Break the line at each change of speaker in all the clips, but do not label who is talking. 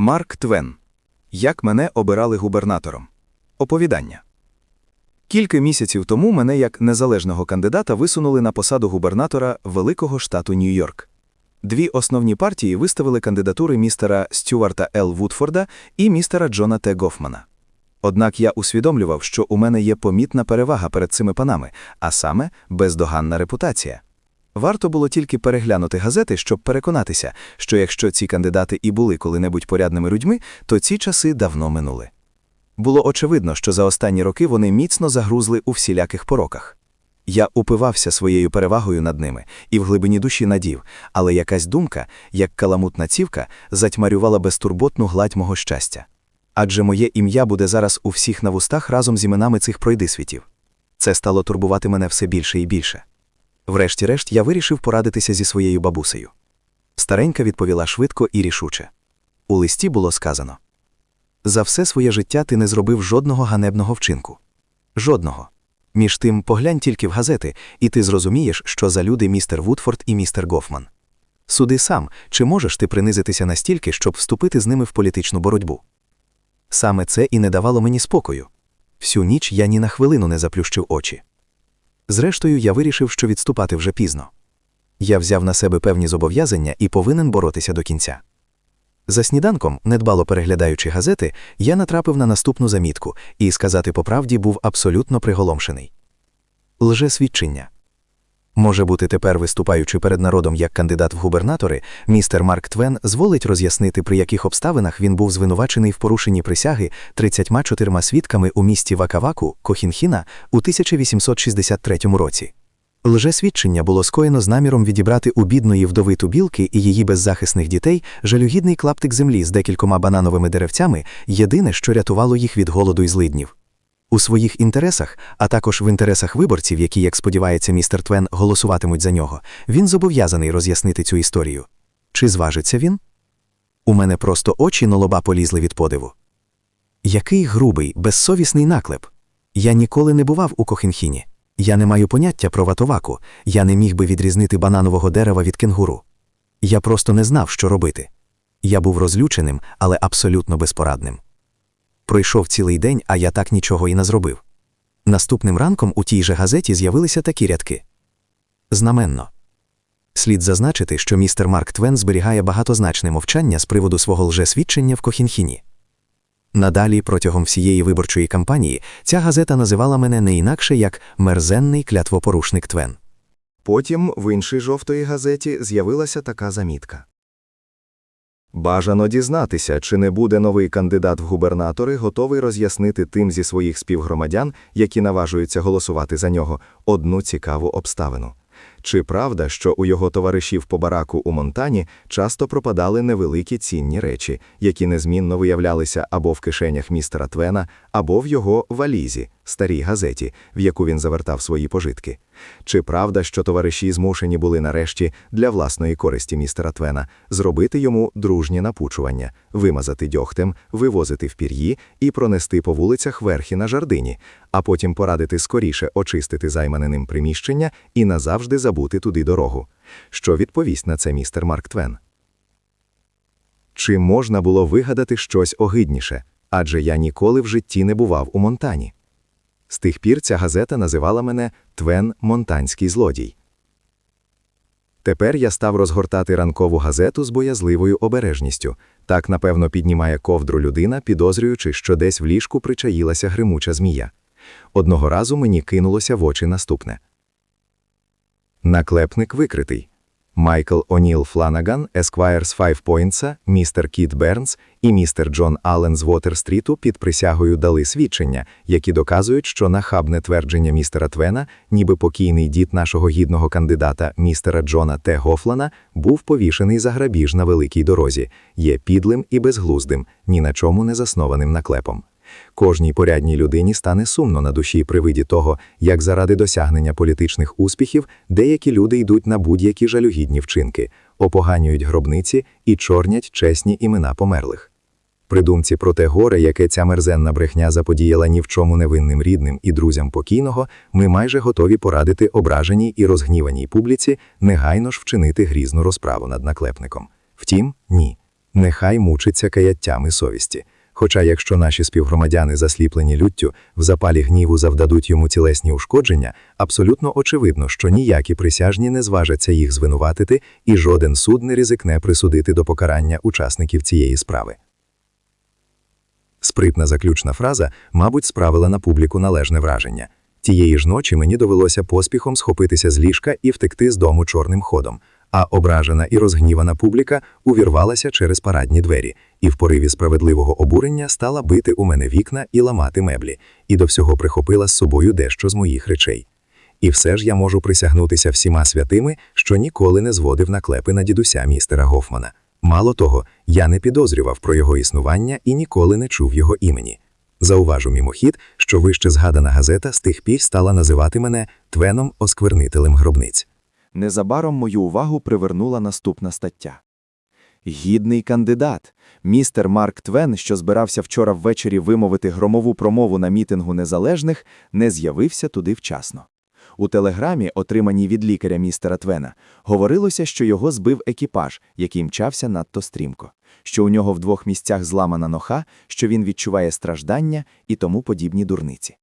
Марк Твен. Як мене обирали губернатором. Оповідання. Кілька місяців тому мене як незалежного кандидата висунули на посаду губернатора великого штату Нью-Йорк. Дві основні партії виставили кандидатури містера Стюарта Л. Вудфорда і містера Джона Т. Гофмана. Однак я усвідомлював, що у мене є помітна перевага перед цими панами, а саме бездоганна репутація. Варто було тільки переглянути газети, щоб переконатися, що якщо ці кандидати і були коли-небудь порядними людьми, то ці часи давно минули. Було очевидно, що за останні роки вони міцно загрузли у всіляких пороках. Я упивався своєю перевагою над ними і в глибині душі надів, але якась думка, як каламутна цівка, затьмарювала безтурботну гладь мого щастя. Адже моє ім'я буде зараз у всіх на вустах разом з іменами цих пройдисвітів. Це стало турбувати мене все більше і більше. Врешті-решт я вирішив порадитися зі своєю бабусею. Старенька відповіла швидко і рішуче. У листі було сказано: За все своє життя ти не зробив жодного ганебного вчинку. Жодного. Між тим, поглянь тільки в газети, і ти зрозумієш, що за люди містер Вудфорд і містер Гофман. Суди сам, чи можеш ти принизитися настільки, щоб вступити з ними в політичну боротьбу. Саме це і не давало мені спокою. Всю ніч я ні на хвилину не заплющив очі. Зрештою, я вирішив, що відступати вже пізно. Я взяв на себе певні зобов'язання і повинен боротися до кінця. За сніданком, недбало переглядаючи газети, я натрапив на наступну замітку і, сказати по правді, був абсолютно приголомшений. Лжесвідчення. Може бути, тепер, виступаючи перед народом як кандидат в губернатори, містер Марк Твен зволить роз'яснити, при яких обставинах він був звинувачений в порушенні присяги 34 свідками у місті Вакаваку, Кохінхіна, у 1863 році. Лжесвідчення було скоєно з наміром відібрати у бідної вдови тубілки і її беззахисних дітей жалюгідний клаптик землі з декількома банановими деревцями, єдине, що рятувало їх від голоду і злиднів. У своїх інтересах, а також в інтересах виборців, які, як сподівається, містер Твен голосуватимуть за нього, він зобов'язаний роз'яснити цю історію. Чи зважиться він? У мене просто очі на лоба полізли від подиву. Який грубий, безсовісний наклеп. Я ніколи не бував у Кохенхіні. Я не маю поняття про ватоваку, я не міг би відрізнити бананового дерева від кенгуру. Я просто не знав, що робити. Я був розлюченим, але абсолютно безпорадним. Пройшов цілий день, а я так нічого і не зробив. Наступним ранком у тій же газеті з'явилися такі рядки. Знаменно. Слід зазначити, що містер Марк Твен зберігає багатозначне мовчання з приводу свого лжесвідчення в Кохінхіні. Надалі, протягом всієї виборчої кампанії, ця газета називала мене не інакше як мерзенний клятвопорушник Твен.
Потім в іншій жовтої газеті з'явилася така замітка. Бажано дізнатися, чи не буде новий кандидат в губернатори готовий роз'яснити тим зі своїх співгромадян, які наважуються голосувати за нього, одну цікаву обставину. Чи правда, що у його товаришів по бараку у Монтані часто пропадали невеликі цінні речі, які незмінно виявлялися або в кишенях містера Твена, або в його валізі, старій газеті, в яку він завертав свої пожитки? Чи правда, що товариші змушені були нарешті для власної користі містера Твена зробити йому дружнє напучування, вимазати дьогтем, вивозити в пір'ї і пронести по вулицях верхи на жардині, а потім порадити скоріше очистити займане ним приміщення і назавжди забути туди дорогу? Що відповість на це містер Марк Твен? Чи можна було вигадати щось огидніше? Адже я ніколи в житті не бував у Монтані. З тих пір ця газета називала мене Твен Монтанський злодій. Тепер я став розгортати ранкову газету з боязливою обережністю. Так, напевно, піднімає ковдру людина, підозрюючи, що десь в ліжку причаїлася гримуча змія. Одного разу мені кинулося в очі наступне. Наклепник викритий. Майкл О'Ніл Фланаган, Есквайр з Five Points, містер Кіт Бернс і містер Джон Аллен з Вотер-стріту під присягою дали свідчення, які доказують, що нахабне твердження містера Твена, ніби покійний дід нашого гідного кандидата, містера Джона Т. Гофлана, був повішений за грабіж на великій дорозі, є підлим і безглуздим, ні на чому не заснованим наклепом. Кожній порядній людині стане сумно на душі при виді того, як заради досягнення політичних успіхів деякі люди йдуть на будь-які жалюгідні вчинки, опоганюють гробниці і чорнять чесні імена померлих. При думці про те горе, яке ця мерзенна брехня заподіяла ні в чому невинним рідним і друзям покійного, ми майже готові порадити ображеній і розгніваній публіці негайно ж вчинити грізну розправу над наклепником. Втім, ні. Нехай мучиться каяттями совісті. Хоча якщо наші співгромадяни, засліплені люттю, в запалі гніву завдадуть йому тілесні ушкодження, абсолютно очевидно, що ніякі присяжні не зважаться їх звинуватити, і жоден суд не ризикне присудити до покарання учасників цієї справи. Спритна заключна фраза, мабуть, справила на публіку належне враження. Тієї ж ночі мені довелося поспіхом схопитися з ліжка і втекти з дому чорним ходом, а ображена і розгнівана публіка увірвалася через парадні двері, і в пориві справедливого обурення стала бити у мене вікна і ламати меблі, і до всього прихопила з собою дещо з моїх речей. І все ж я можу присягнутися всіма святими, що ніколи не зводив наклепи на дідуся містера Гофмана. Мало того, я не підозрював про його існування і ніколи не чув його імені. Зауважу мімохід, що вище згадана газета з тих пір стала називати мене Твеном Осквернителем гробниць.
Незабаром мою увагу привернула наступна стаття. Гідний кандидат. Містер Марк Твен, що збирався вчора ввечері вимовити громову промову на мітингу незалежних, не з'явився туди вчасно. У телеграмі, отриманій від лікаря містера Твена, говорилося, що його збив екіпаж, який мчався надто стрімко, що у нього в двох місцях зламана ноха, що він відчуває страждання і тому подібні дурниці.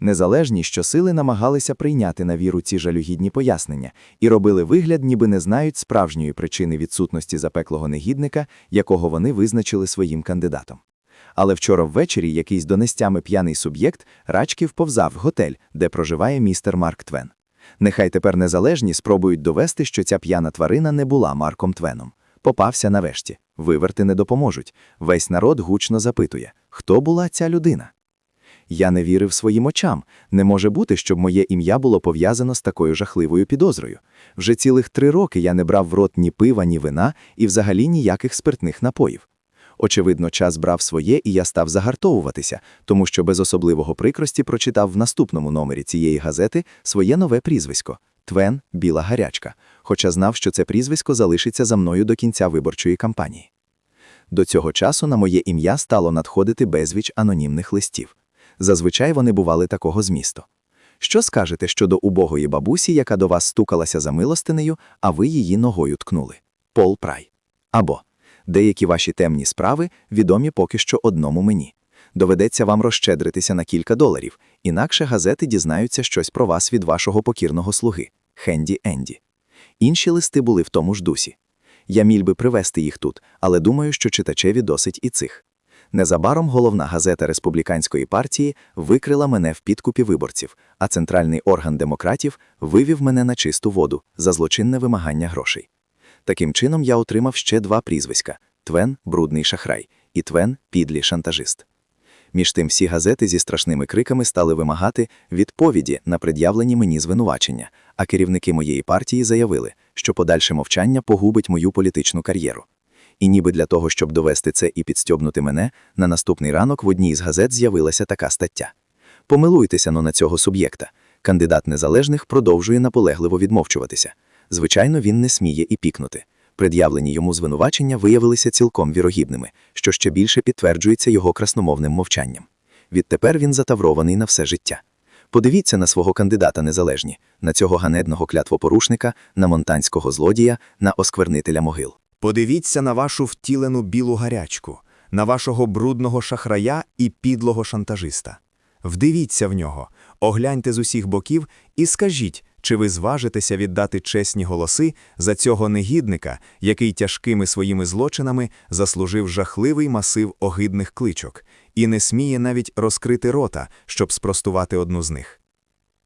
Незалежні щосили намагалися прийняти на віру ці жалюгідні пояснення і робили вигляд, ніби не знають справжньої причини відсутності запеклого негідника, якого вони визначили своїм кандидатом. Але вчора ввечері якийсь донестями п'яний суб'єкт рачки вповзав в готель, де проживає містер Марк Твен. Нехай тепер незалежні спробують довести, що ця п'яна тварина не була Марком Твеном. Попався нарешті. Виверти не допоможуть. Весь народ гучно запитує, хто була ця людина. Я не вірив своїм очам. Не може бути, щоб моє ім'я було пов'язано з такою жахливою підозрою. Вже цілих три роки я не брав в рот ні пива, ні вина і взагалі ніяких спиртних напоїв. Очевидно, час брав своє, і я став загартовуватися, тому що без особливого прикрості прочитав в наступному номері цієї газети своє нове прізвисько Твен Біла Гарячка, хоча знав, що це прізвисько залишиться за мною до кінця виборчої кампанії. До цього часу на моє ім'я стало надходити безвіч анонімних листів. Зазвичай вони бували такого змісту. Що скажете щодо убогої бабусі, яка до вас стукалася за милостинею, а ви її ногою ткнули? Пол Прай. Або деякі ваші темні справи відомі поки що одному мені. Доведеться вам розщедритися на кілька доларів, інакше газети дізнаються щось про вас від вашого покірного слуги Хенді Енді. Інші листи були в тому ж дусі. Я міг би привезти їх тут, але думаю, що читачеві досить і цих. Незабаром головна газета республіканської партії викрила мене в підкупі виборців, а центральний орган демократів вивів мене на чисту воду за злочинне вимагання грошей. Таким чином я отримав ще два прізвиська: Твен брудний шахрай і Твен підлі шантажист. Між тим всі газети зі страшними криками стали вимагати відповіді на пред'явлені мені звинувачення, а керівники моєї партії заявили, що подальше мовчання погубить мою політичну кар'єру. І ніби для того, щоб довести це і підстьобнути мене, на наступний ранок в одній з газет з'явилася така стаття. Помилуйтеся но на цього суб'єкта. Кандидат незалежних продовжує наполегливо відмовчуватися. Звичайно, він не сміє і пікнути. Пред'явлені йому звинувачення виявилися цілком вірогідними, що ще більше підтверджується його красномовним мовчанням. Відтепер він затаврований на все життя. Подивіться на свого кандидата незалежні, на цього ганебного клятвопорушника, на монтанського злодія, на осквернителя могил.
Подивіться на вашу втілену білу гарячку, на вашого брудного шахрая і підлого шантажиста. Вдивіться в нього, огляньте з усіх боків і скажіть, чи ви зважитеся віддати чесні голоси за цього негідника, який тяжкими своїми злочинами заслужив жахливий масив огидних кличок, і не сміє навіть розкрити рота, щоб спростувати одну з них.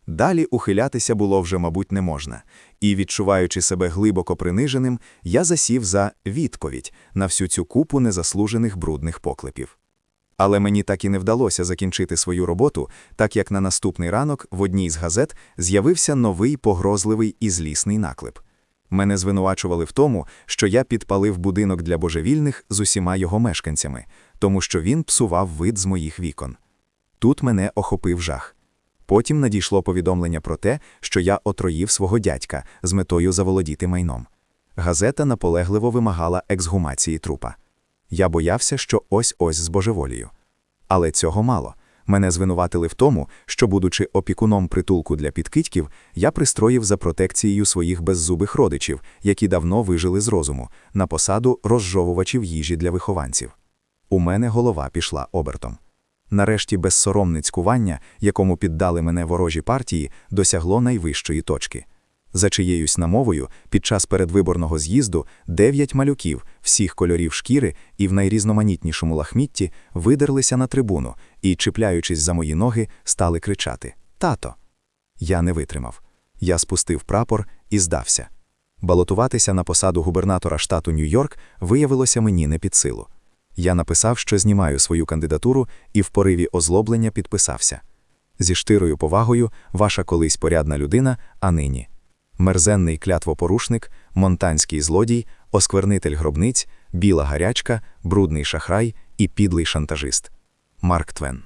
Далі ухилятися було вже, мабуть, не можна, і, відчуваючи себе глибоко приниженим, я засів за відповідь на всю цю купу незаслужених брудних поклепів. Але мені так і не вдалося закінчити свою роботу, так як на наступний ранок в одній з газет з'явився новий погрозливий і злісний наклеп. Мене звинувачували в тому, що я підпалив будинок для божевільних з усіма його мешканцями, тому що він псував вид з моїх вікон. Тут мене охопив жах. Потім надійшло повідомлення про те, що я отроїв свого дядька з метою заволодіти майном. Газета наполегливо вимагала ексгумації трупа. Я боявся, що ось-ось збожеволію. Але цього мало. Мене звинуватили в тому, що, будучи опікуном притулку для підкидьків, я пристроїв за протекцією своїх беззубих родичів, які давно вижили з розуму, на посаду розжовувачів їжі для вихованців. У мене голова пішла обертом. Нарешті безсоромне цькування, якому піддали мене ворожі партії, досягло найвищої точки. За чиєюсь намовою, під час передвиборного з'їзду дев'ять малюків всіх кольорів шкіри і в найрізноманітнішому лахмітті видерлися на трибуну і, чіпляючись за мої ноги, стали кричати Тато. Я не витримав. Я спустив прапор і здався. Балотуватися на посаду губернатора штату Нью-Йорк виявилося мені не під силу. Я написав, що знімаю свою кандидатуру, і в пориві озлоблення підписався. Зі штирою повагою, ваша колись порядна людина, а нині. Мерзенний клятвопорушник, монтанський злодій, осквернитель гробниць, біла гарячка, брудний шахрай і підлий шантажист. Марк Твен